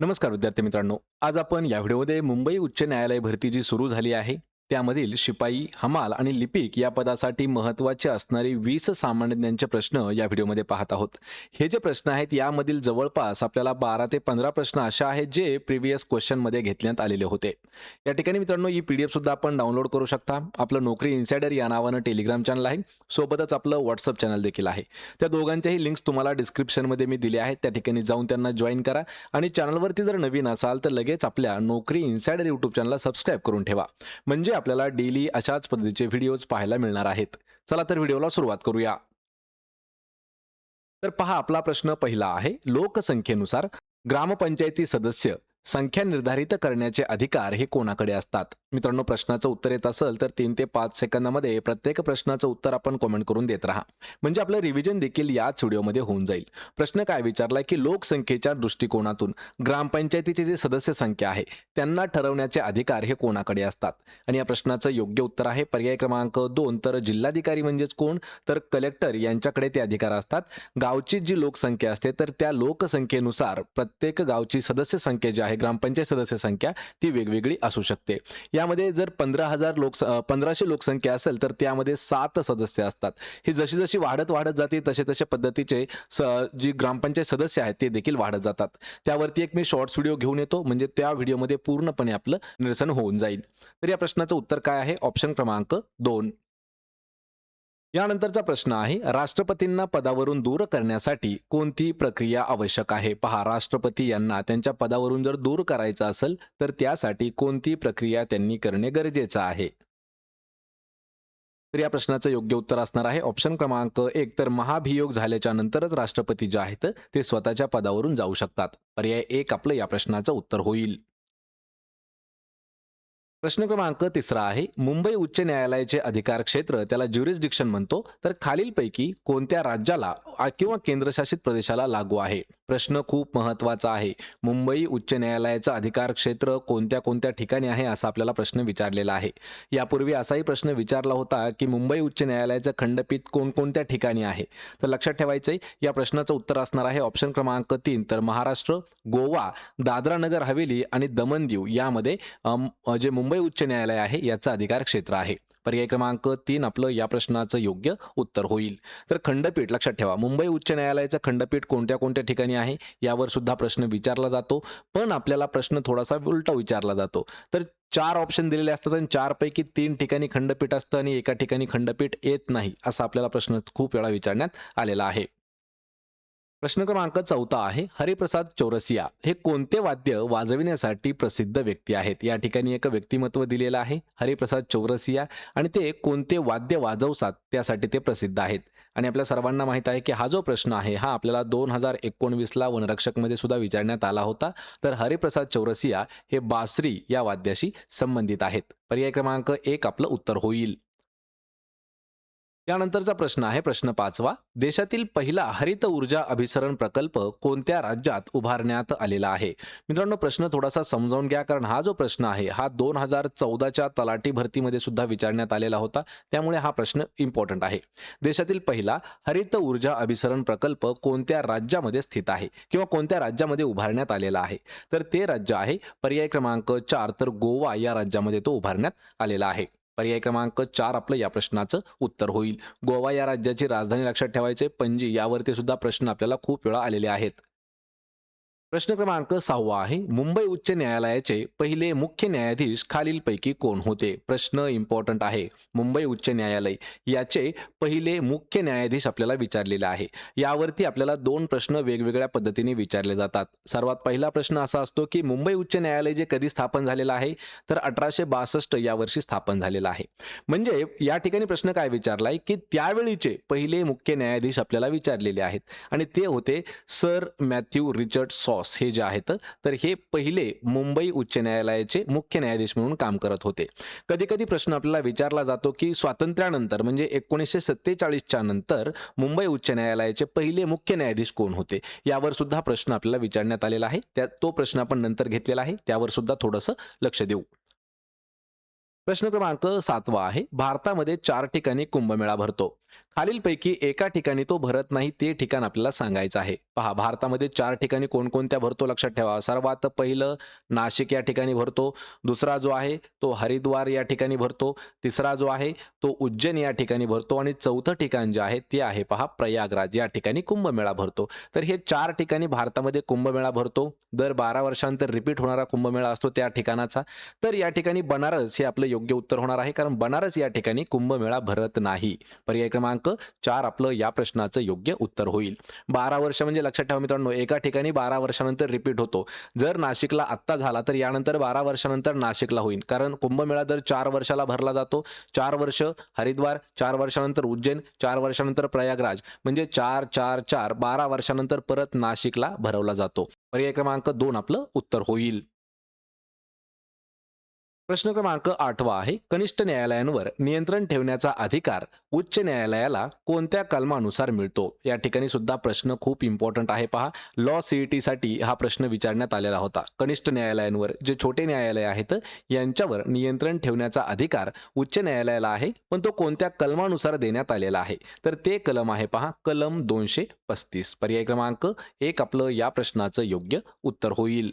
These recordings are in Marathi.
नमस्कार विद्यार्थी मित्रांनो. आज आपण या व्हिडिओमध्ये मुंबई उच्च न्यायालय भरती जी सुरू झाली आहे. त्यामधील शिपाई हमाल आणि लिपिक या पदासाठी महत्त्वाचे असणारे वीस सामान्य प्रश्न या व्हिडिओमध्ये पाहत आहोत. हे जे प्रश्न आहेत यामधील जवळपास आपल्याला बारा ते पंधरा प्रश्न अशा आहेत जे प्रिव्हियस क्वेश्चनमध्ये घेतण्यात आलेले होते. या ठिकाणी मित्रांनो ही पी डी एफसुद्धा आपण डाउनलोड करू शकता. आपलं नोकरी इन्सायडर या नावानं टेलिग्राम चॅनल आहे. सोबतच आपलं व्हॉट्सअप चॅनल देखील आहे. त्या दोघांच्याही लिंक्स तुम्हाला डिस्क्रिप्शनमध्ये मी दिले आहेत. त्या ठिकाणी जाऊन त्यांना जॉईन करा आणि चॅनलवरती जर नवीन असाल तर लगेच आपल्या नोकरी इन्सायडर यूट्यूब चॅनलला सबस्क्राईब करून ठेवा. म्हणजे आपल्याला डेली अशाच पद्धतीचे व्हिडिओज पाहायला मिळणार आहेत. चला तर व्हिडिओला सुरुवात करूया. तर पहा आपला प्रश्न पहिला आहे. लोकसंख्येनुसार ग्रामपंचायती सदस्य संख्या निर्धारित करण्याचे अधिकार हे कोणाकडे असतात? मित्रांनो प्रश्नाचं उत्तर येत असेल तर तीन ते पाच सेकंदामध्ये प्रत्येक प्रश्नाचं उत्तर आपण कमेंट करून देत राहा. म्हणजे आपलं रिव्हिजन देखील याच व्हिडिओमध्ये होऊन जाईल. प्रश्न काय विचारलाय की लोकसंख्येच्या दृष्टिकोनातून ग्रामपंचायतीची जी सदस्य संख्या आहे त्यांना ठरवण्याचे अधिकार हे कोणाकडे असतात? आणि या प्रश्नाचं योग्य उत्तर आहे पर्याय क्रमांक दोन. तर जिल्हाधिकारी म्हणजेच कोण? तर कलेक्टर यांच्याकडे ते अधिकार असतात. गावची जी लोकसंख्या असते तर त्या लोकसंख्येनुसार प्रत्येक गावची सदस्य संख्या जी आहे ग्रामपंचायत सदस्य संख्या ती वेगवेगळी असू शकते. यामध्ये जर पंधरा हजार लोक पंधराशे लोकसंख्या असेल तर त्यामध्ये सात सदस्य असतात. ही जशी जशी वाढत वाढत जाते तसे तसे पद्धतीचे स जी ग्रामपंचायत सदस्य आहेत ते देखील वाढत जातात. त्यावरती एक मी शॉर्ट्स व्हिडिओ घेऊन येतो. म्हणजे त्या व्हिडिओमध्ये पूर्णपणे आपलं निरसन होऊन जाईल. तर या प्रश्नाचं उत्तर काय आहे? ऑप्शन क्रमांक दोन. यानंतरचा प्रश्न आहे राष्ट्रपतींना पदावरून दूर करण्यासाठी कोणती प्रक्रिया आवश्यक आहे? पहा राष्ट्रपती यांना त्यांच्या पदावरून जर दूर करायचं असेल तर त्यासाठी कोणती प्रक्रिया त्यांनी करणे गरजेचं आहे? तर या प्रश्नाचं योग्य उत्तर असणार आहे. ऑप्शन क्रमांक एक तर महाभियोग झाल्याच्या नंतरच राष्ट्रपती जे आहेत ते स्वतःच्या पदावरून जाऊ शकतात. पर्याय एक आपलं या प्रश्नाचं उत्तर होईल. प्रश्न क्रमांक तिसरा आहे मुंबई उच्च न्यायालयाचे अधिकार क्षेत्र त्याला ज्युरिस्डिक्शन म्हणतो तर खालीलपैकी कोणत्या राज्याला किंवा केंद्रशासित प्रदेशाला लागू आहे? प्रश्न खूप महत्त्वाचा आहे. मुंबई उच्च न्यायालयाचं अधिकार क्षेत्र कोणत्या कोणत्या ठिकाणी आहे असा आपल्याला प्रश्न विचारलेला आहे. यापूर्वी असाही प्रश्न विचारला होता की मुंबई उच्च न्यायालयाचं खंडपीठ कोणकोणत्या ठिकाणी आहे? तर लक्षात ठेवायचंय या प्रश्नाचं उत्तर असणार आहे ऑप्शन क्रमांक तीन. तर महाराष्ट्र गोवा दादरा नगर हवेली आणि दमन दीव यामध्ये जे मुंबई उच्च न्यायालय आहे याचं अधिकार क्षेत्र आहे. पर्याय क्रमांक तीन आपलं या प्रश्नाचं योग्य उत्तर होईल. तर खंडपीठ लक्षात ठेवा मुंबई उच्च न्यायालयाचं खंडपीठ कोणत्या कोणत्या ठिकाणी आहे? यावर सुद्धा प्रश्न विचारला जातो पण आपल्याला प्रश्न थोडासा उलटा विचारला जातो. तर चार ऑप्शन दिलेले असतात आणि चारपैकी तीन ठिकाणी खंडपीठ असतं आणि एका ठिकाणी खंडपीठ येत नाही असा आपल्याला प्रश्न खूप वेळा विचारण्यात आलेला आहे. प्रश्न क्रमांक चौथा आहे हरिप्रसाद चौरसिया. हे कोणते वाद्य वाजविण्यासाठी प्रसिद्ध व्यक्ती आहेत? या ठिकाणी एक व्यक्तिमत्व दिलेलं आहे हरिप्रसाद चौरसिया. आणि ते कोणते वाद्य वाजवतात? त्यासाठी ते प्रसिद्ध आहेत. आणि आपल्या सर्वांना माहीत आहे की हा जो प्रश्न आहे हा आपल्याला दोन हजार एकोणवीसला वनरक्षकमध्ये सुद्धा विचारण्यात आला होता. तर हरिप्रसाद चौरसिया हे बासरी या वाद्याशी संबंधित आहेत. पर्याय क्रमांक एक आपलं उत्तर होईल. त्यानंतरचा प्रश्न आहे प्रश्न पाचवा. देशातील पहिला हरित ऊर्जा अभिसरण प्रकल्प कोणत्या राज्यात उभारण्यात आलेला आहे? मित्रांनो प्रश्न थोडासा समजावून घ्या कारण हा जो प्रश्न आहे हा दोन हजार चौदाच्या तलाठी भरतीमध्ये सुद्धा विचारण्यात आलेला होता. त्यामुळे हा प्रश्न इम्पॉर्टंट आहे. देशातील पहिला हरित ऊर्जा अभिसरण प्रकल्प कोणत्या राज्यामध्ये स्थित आहे किंवा कोणत्या राज्यामध्ये उभारण्यात आलेला आहे? तर ते राज्य आहे पर्याय क्रमांक चार तर गोवा या राज्यामध्ये तो उभारण्यात आलेला आहे. पर्याय क्रमांक चार आपलं या प्रश्नाचं उत्तर होईल. गोवा या राज्याची राजधानी लक्षात ठेवायचे. पणजी यावरती सुद्धा प्रश्न आपल्याला खूप वेळा आलेले आहेत. प्रश्न क्रमांक सहावा आहे. मुंबई उच्च न्यायालयाचे पहिले मुख्य न्यायाधीश खालीलपैकी कोण होते? प्रश्न इम्पॉर्टंट आहे. मुंबई उच्च न्यायालय याचे पहिले मुख्य न्यायाधीश आपल्याला विचारलेले आहे. यावरती आपल्याला दोन प्रश्न वेगवेगळ्या पद्धतीने विचारले जातात. सर्वात पहिला प्रश्न असा असतो की मुंबई उच्च न्यायालय जे कधी स्थापन झालेलं आहे? तर अठराशे बासष्ट या वर्षी स्थापन झालेलं आहे. म्हणजे या ठिकाणी प्रश्न काय विचारलाय की त्यावेळीचे पहिले मुख्य न्यायाधीश आपल्याला विचारलेले आहेत. आणि ते होते सर मॅथ्यू रिचर्ड सॉस हे जे आहेत तर हे पहिले मुंबई उच्च न्यायालयाचे मुख्य न्यायाधीश म्हणून काम करत होते. कधी कधी प्रश्न आपल्याला विचारला जातो की स्वातंत्र्यानंतर म्हणजे एकोणीसशे सत्तेचाळीसच्या नंतर मुंबई उच्च न्यायालयाचे पहिले मुख्य न्यायाधीश कोण होते? यावर सुद्धा प्रश्न आपल्याला विचारण्यात आलेला आहे. त्या तो प्रश्न आपण नंतर घेतलेला आहे. त्यावर सुद्धा थोडंसं लक्ष देऊ. प्रश्न क्रमांक सातवा आहे. भारतामध्ये चार ठिकाणी कुंभमेळा भरतो. खालीलपैकी एका ठिकाणी तो भरत नाही ते ठिकाण आपल्याला सांगायचं आहे. पहा भारतामध्ये चार ठिकाणी कोणकोणत्या भरतो लक्षात ठेवा. सर्वात पहिलं नाशिक या ठिकाणी भरतो. दुसरा जो आहे तो हरिद्वार या ठिकाणी भरतो. तिसरा जो आहे तो उज्जैन या ठिकाणी भरतो. आणि चौथं ठिकाण जे आहे ते आहे पहा प्रयागराज या ठिकाणी कुंभमेळा भरतो. तर हे चार ठिकाणी भारतामध्ये कुंभमेळा भरतो. दर बारा वर्षांतर रिपीट होणारा कुंभमेळा असतो त्या ठिकाणाचा. तर या ठिकाणी बनारस हे आपलं योग्य उत्तर होणार आहे. कारण बनारस या ठिकाणी कुंभमेळा भरत नाही. पर्याय क्रमांक चार आपलं या प्रश्नाचं योग्य उत्तर होईल. बारा वर्ष म्हणजे लक्षात ठेवा मित्रांनो एका ठिकाणी बारा वर्षानंतर रिपीट होतो. जर नाशिकला आत्ता झाला तर यानंतर बारा वर्षानंतर नाशिकला होईल. कारण कुंभमेळा दर चार वर्षाला भरला जातो. चार वर्ष हरिद्वार चार वर्षानंतर उज्जैन चार वर्षानंतर प्रयागराज. म्हणजे चार चार चार बारा वर्षानंतर परत नाशिकला भरवला जातो. पर्याय क्रमांक दोन आपलं उत्तर होईल. प्रश्न क्रमांक आठवा आहे. कनिष्ठ न्यायालयांवर नियंत्रण ठेवण्याचा अधिकार उच्च न्यायालयाला कोणत्या कलमानुसार मिळतो? या ठिकाणी सुद्धा प्रश्न खूप इम्पॉर्टंट आहे पहा. लॉ सीईटी साठी हा प्रश्न विचारण्यात आलेला होता. कनिष्ठ न्यायालयांवर जे छोटे न्यायालय आहेत यांच्यावर नियंत्रण ठेवण्याचा अधिकार उच्च न्यायालयाला आहे पण तो कोणत्या कलमानुसार देण्यात आलेला आहे? तर ते कलम आहे पहा. कलम दोनशे पस्तीस. पर्याय क्रमांक एक आपलं या प्रश्नाचं योग्य उत्तर होईल.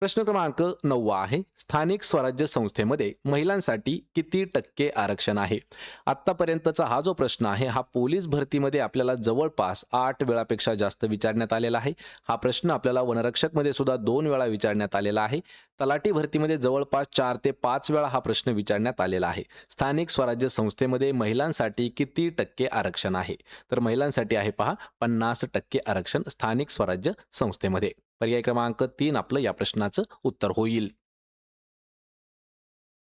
प्रश्न क्रमांक नववा आहे. स्थानिक स्वराज्य संस्थेमध्ये महिलांसाठी किती टक्के आरक्षण आहे? आत्तापर्यंतचा हा जो प्रश्न आहे हा पोलीस भरतीमध्ये आपल्याला जवळपास आठ वेळापेक्षा जास्त विचारण्यात आलेला आहे. हा प्रश्न आपल्याला वनरक्षकमध्ये सुद्धा दोन वेळा विचारण्यात आलेला आहे. तलाठी भरतीमध्ये जवळपास चार ते पाच वेळा हा प्रश्न विचारण्यात आलेला आहे. स्थानिक स्वराज्य संस्थेमध्ये महिलांसाठी किती टक्के आरक्षण आहे? तर महिलांसाठी आहे पहा पन्नास टक्के आरक्षण स्थानिक स्वराज्य संस्थेमध्ये. पर्याय क्रमांक तीन आपलं या प्रश्नाचं उत्तर होईल.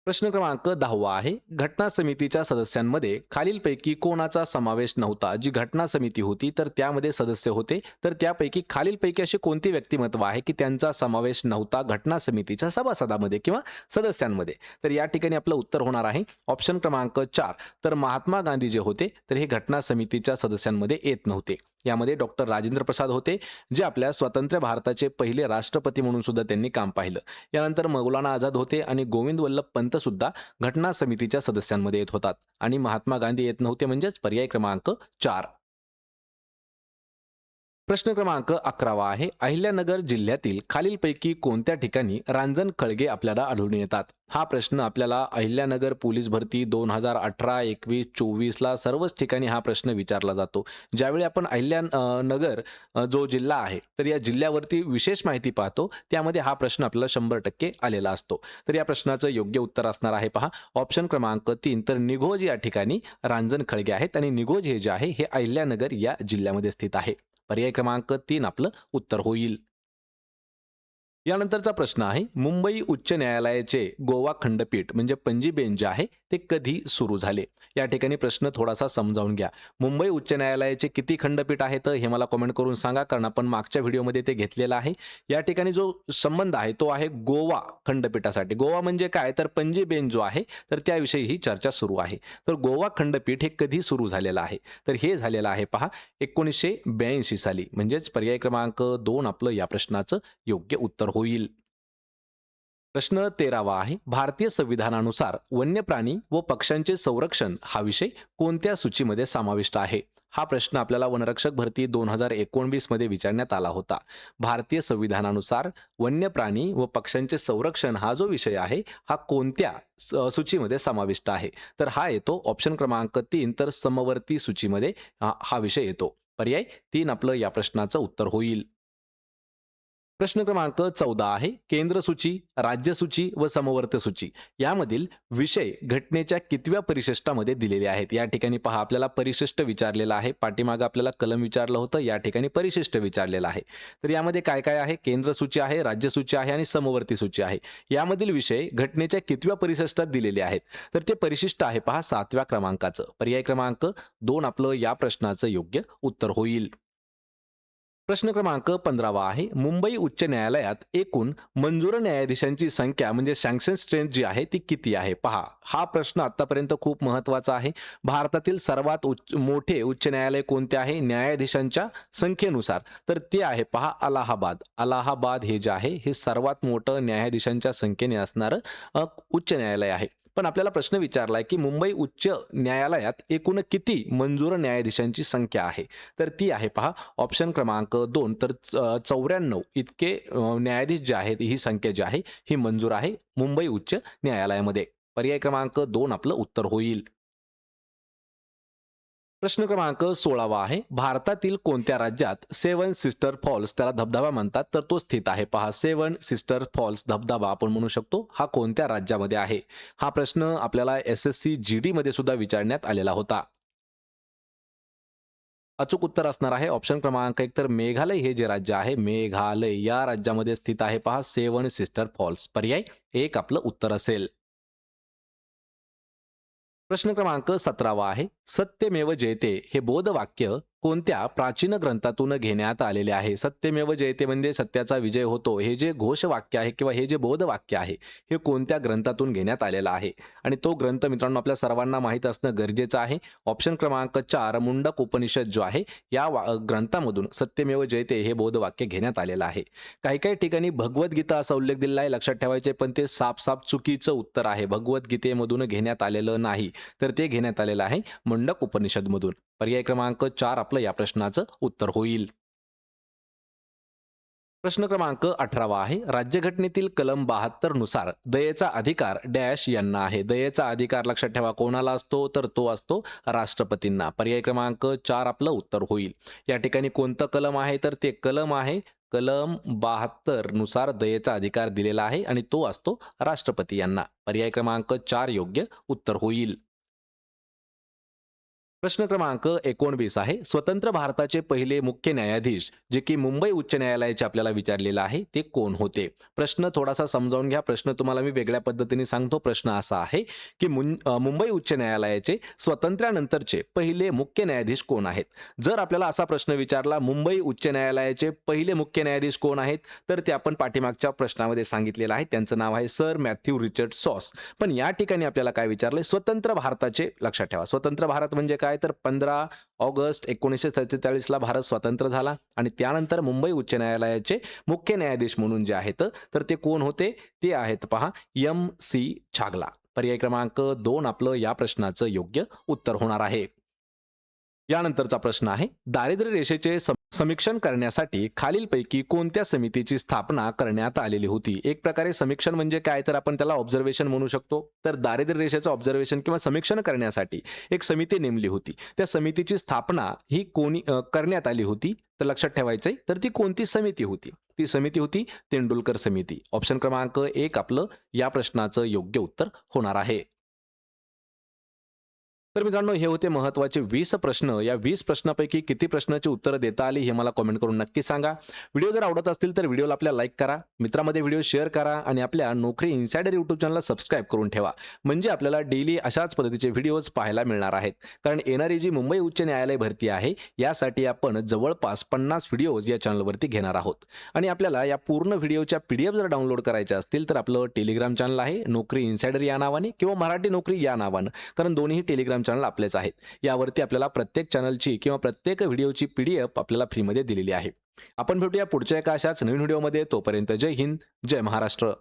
प्रश्न क्रमांक दहावा आहे. घटना समितीच्या सदस्यांमध्ये खालीलपैकी कोणाचा समावेश नव्हता? जी घटना समिती होती तर त्यामध्ये सदस्य होते. तर त्यापैकी खालीलपैकी असे कोणते व्यक्तिमत्व आहे की त्यांचा समावेश नव्हता घटना समितीच्या सभासदामध्ये किंवा सदस्यांमध्ये? तर या ठिकाणी आपलं उत्तर होणार आहे. ऑप्शन क्रमांक चार. तर महात्मा गांधी जे होते तर हे घटना समितीच्या सदस्यांमध्ये येत नव्हते. यामध्ये डॉक्टर राजेंद्र प्रसाद होते जे आपल्या स्वतंत्र भारताचे पहिले राष्ट्रपती म्हणून सुद्धा त्यांनी काम पाहिलं. यानंतर मौलाना आझाद होते आणि गोविंद वल्लभ पंत सुद्धा घटना समितीच्या सदस्यांमध्ये येत होतात. आणि महात्मा गांधी येत नव्हते म्हणजेच पर्याय क्रमांक चार. प्रश्न क्रमांक अकरावा आहे. अहिल्यानगर जिल्ह्यातील खालीलपैकी कोणत्या ठिकाणी रांजण खळगे आपल्याला आढळून येतात? हा प्रश्न आपल्याला अहिल्यानगर पोलीस भरती दोन हजार अठरा एकवीस चोवीसला सर्वच ठिकाणी हा प्रश्न विचारला जातो. ज्यावेळी आपण अहिल्या नगर जो जिल्हा आहे तर या जिल्ह्यावरती विशेष माहिती पाहतो त्यामध्ये हा प्रश्न आपल्याला शंभर टक्के आलेला असतो. तर या प्रश्नाचं योग्य उत्तर असणार आहे पहा. ऑप्शन क्रमांक तीन तर निघोज या ठिकाणी रांजण खळगे आहेत आणि निघोज हे जे आहे हे अहिल्यानगर या जिल्ह्यामध्ये स्थित आहे. पर्याय क्रमांक तीन आपलं उत्तर होईल. यानंतरचा प्रश्न आहे मुंबई उच्च न्यायालयाचे गोवा खंडपीठ म्हणजे पणजी बेंच जे आहे ते कधी सुरू झाले? या ठिकाणी प्रश्न थोडासा समजावून घ्या. मुंबई उच्च न्यायालयाचे किती खंडपीठ आहेत हे मला कमेंट करून सांगा कारण आपण मागच्या व्हिडिओमध्ये ते घेतलेलं आहे. या ठिकाणी जो संबंध आहे तो आहे गोवा खंडपीठासाठी. गोवा म्हणजे काय? तर पणजी बेंच जो आहे तर त्याविषयी ही चर्चा सुरू आहे. तर गोवा खंडपीठ हे कधी सुरू झालेलं आहे? तर हे झालेलं आहे पहा एकोणीसशे ब्याऐंशी साली. म्हणजेच पर्याय क्रमांक दोन आपलं या प्रश्नाचं योग्य उत्तर होईल. प्रश्न तेरावा आहे. भारतीय संविधानानुसार वन्य प्राणी व पक्ष्यांचे संरक्षण हा विषय कोणत्या सूचीमध्ये समाविष्ट आहे? हा प्रश्न आपल्याला वनरक्षक भरती दोन हजार एकोणवीसमध्ये विचारण्यात आला होता. भारतीय संविधानानुसार वन्य प्राणी व पक्ष्यांचे संरक्षण हा जो विषय आहे हा कोणत्या स- सूचीमध्ये समाविष्ट आहे? तर हा येतो ऑप्शन क्रमांक तीन तर समवर्ती सूचीमध्ये हा हा विषय येतो. पर्याय तीन आपलं या प्रश्नाचं उत्तर होईल. प्रश्न क्रमांक चौदा आहे. केंद्र सूची राज्य सूची व समवर्त सूची. यामधील विषय घटनेच्या कितव्या परिशिष्टामध्ये दिलेले आहेत? या ठिकाणी पहा आपल्याला परिशिष्ट विचारलेलं आहे. पाठीमागं आपल्याला कलम विचारलं होतं. या ठिकाणी परिशिष्ट विचारलेलं आहे. तर यामध्ये काय काय आहे? केंद्र सूची आहे राज्य सूची आहे आणि समवर्ती सूची आहे. यामधील विषय घटनेच्या कितव्या परिशिष्टात दिलेले आहेत? तर ते परिशिष्ट आहे पहा सातव्या क्रमांकाचं. पर्याय क्रमांक दोन आपलं या प्रश्नाचं योग्य उत्तर होईल. प्रश्न क्रमांक पंधरावा आहे. मुंबई उच्च न्यायालयात एकूण मंजूर न्यायाधीशांची संख्या म्हणजे सँक्शन स्ट्रेंथ जी आहे ती किती आहे? पहा हा प्रश्न आतापर्यंत खूप महत्त्वाचा आहे. भारतातील सर्वात उच्च मोठे उच्च न्यायालय कोणते आहे? न्यायाधीशांच्या संख्येनुसार. तर ते आहे पहा अलाहाबाद. अलाहाबाद हे जे आहे हे सर्वात मोठं न्यायाधीशांच्या संख्येने असणारं उच्च न्यायालय आहे. पण आपल्याला प्रश्न विचारलाय की मुंबई उच्च न्यायालयात एकूण किती मंजूर न्यायाधीशांची संख्या आहे? तर ती आहे पहा ऑप्शन क्रमांक दोन. तर चौऱ्याण्णव इतके न्यायाधीश जे आहेत ही संख्या जी आहे ही मंजूर आहे मुंबई उच्च न्यायालयामध्ये. पर्याय क्रमांक दोन आपलं उत्तर होईल. प्रश्न क्रमांक सोळावा आहे. भारतातील कोणत्या राज्यात सेवन सिस्टर फॉल्स त्याला धबधबा म्हणतात? तर तो स्थित आहे. पहा सेवन सिस्टर फॉल्स धबधबा आपण म्हणू शकतो. हा कोणत्या राज्यामध्ये आहे? हा प्रश्न आपल्याला S S C G D मध्ये सुद्धा विचारण्यात आलेला होता. अचूक उत्तर असणार आहे. ऑप्शन क्रमांक एक तर मेघालय हे जे राज्य आहे मेघालय या राज्यामध्ये स्थित आहे. पहा सेवन सिस्टर फॉल्स. पर्याय एक आपलं उत्तर असेल. प्रश्न क्रमांक सतरावा आहे. सत्यमेव जयते हे बोधवाक्य कोणत्या प्राचीन ग्रंथातून घेण्यात आलेले आहे? सत्यमेव जयते म्हणजे सत्याचा विजय होतो. हे जे घोषवाक्य आहे किंवा हे जे बोधवाक्य आहे हे कोणत्या ग्रंथातून घेण्यात आलेलं आहे? आणि तो ग्रंथ मित्रांनो आपल्या सर्वांना माहीत असणं गरजेचं आहे. ऑप्शन क्रमांक चार मुंडक उपनिषद जो आहे या वा ग्रंथामधून सत्यमेव जयते हे बोधवाक्य घेण्यात आलेलं आहे. काही काही ठिकाणी भगवद्गीता असा उल्लेख दिलेला आहे लक्षात ठेवायचे पण ते साफ साफ चुकीचं उत्तर आहे. भगवद्गीतेमधून घेण्यात आलेलं नाही. तर ते घेण्यात आलेलं आहे. मुंडक उपनिषदमधून. पर्याय क्रमांक चार आपलं या प्रश्नाचं उत्तर होईल. प्रश्न क्रमांक अठरावा आहे. राज्यघटनेतील कलम बहात्तरनुसार दयेचा अधिकार डॅश यांना आहे. दयेचा अधिकार लक्षात ठेवा कोणाला असतो तर तो असतो राष्ट्रपतींना. पर्याय क्रमांक चार आपलं उत्तर होईल. या ठिकाणी कोणतं कलम आहे? तर ते कलम आहे कलम बहात्तरनुसार दयेचा अधिकार दिलेला आहे आणि तो असतो राष्ट्रपती यांना. पर्याय क्रमांक चार योग्य उत्तर होईल. प्रश्न क्रमांक एकोणवीस आहे. स्वतंत्र भारताचे पहिले मुख्य न्यायाधीश जे की मुंबई उच्च न्यायालयाचे आपल्याला विचारलेलं आहे ते कोण होते? प्रश्न थोडासा समजावून घ्या. प्रश्न तुम्हाला मी वेगळ्या पद्धतीने सांगतो. प्रश्न असा आहे की मुं- मुंबई उच्च न्यायालयाचे स्वातंत्र्यानंतरचे पहिले मुख्य न्यायाधीश कोण आहेत? जर आपल्याला असा प्रश्न विचारला मुंबई उच्च न्यायालयाचे पहिले मुख्य न्यायाधीश कोण आहेत? तर ते आपण पाठीमागच्या प्रश्नामध्ये सांगितलेलं आहे. त्यांचं नाव आहे सर मॅथ्यू रिचर्ड सॉस. पण या ठिकाणी आपल्याला काय विचारलंय? स्वतंत्र भारताचे लक्षात ठेवा. स्वतंत्र भारत म्हणजे काय? तर पंधरा ऑगस्ट एकोणीसशे सत्तेचाळीसला भारत स्वतंत्र झाला आणि त्यानंतर मुंबई उच्च न्यायालयाचे मुख्य न्यायाधीश म्हणून जे आहेत तर ते कोण होते? ते आहेत पहा एम सी छागला. पर्याय क्रमांक दोन आपलं या प्रश्नाचं योग्य उत्तर होणार आहे. यानंतरचा प्रश्न आहे दारिद्र्य रेषेचे समीक्षण करण्यासाठी खालीलपैकी कोणत्या समितीची स्थापना करण्यात आलेली होती? एक प्रकारे समीक्षण म्हणजे काय? तर आपण त्याला ऑब्झर्वेशन म्हणू शकतो. तर दारिद्र्य रेषेचं ऑब्झर्वेशन किंवा समीक्षण करण्यासाठी एक समिती नेमली होती. त्या समितीची स्थापना ही कोणी करण्यात आली होती? तर लक्षात ठेवायचंय तर ती कोणती समिती होती? ती समिती होती तेंडुलकर समिती. ऑप्शन क्रमांक एक आपलं या प्रश्नाचं योग्य उत्तर होणार आहे. तर मित्रांनो हे होते महत्त्वाचे वीस प्रश्न. या वीस प्रश्नापैकी किती प्रश्नाची उत्तरं देता आली हे मला कमेंट करून नक्की सांगा. व्हिडिओ जर आवडत असतील तर व्हिडिओला आपल्या लाईक करा मित्रामध्ये व्हिडिओ शेअर करा आणि आपल्या नोकरी इन्सायडर यूट्यूब चॅनलला सबस्क्राईब करून ठेवा. म्हणजे आपल्याला डेली अशाच पद्धतीचे व्हिडिओज पाहायला मिळणार आहेत. कारण येणारी जी मुंबई उच्च न्यायालय भरती आहे यासाठी आपण जवळपास पन्नास व्हिडिओज या चॅनलवरती घेणार आहोत. आणि आपल्याला या पूर्ण व्हिडिओच्या पी डी एफ जर डाउनलोड करायच्या असतील तर आपलं टेलिग्राम चॅनल आहे नोकरी इन्सायडर या नावाने किंवा मराठी नोकरी या नावानं. कारण दोन्ही टेलिग्राम चॅनल आपलेच आहेत. यावरती आपल्याला प्रत्येक चॅनलची किंवा प्रत्येक व्हिडिओची पी डी एफ आपल्याला फ्रीमध्ये दिलेली आहे. आपण भेटूया पुढच्या एका अशाच नवीन व्हिडिओमध्ये तोपर्यंत जय हिंद जय महाराष्ट्र.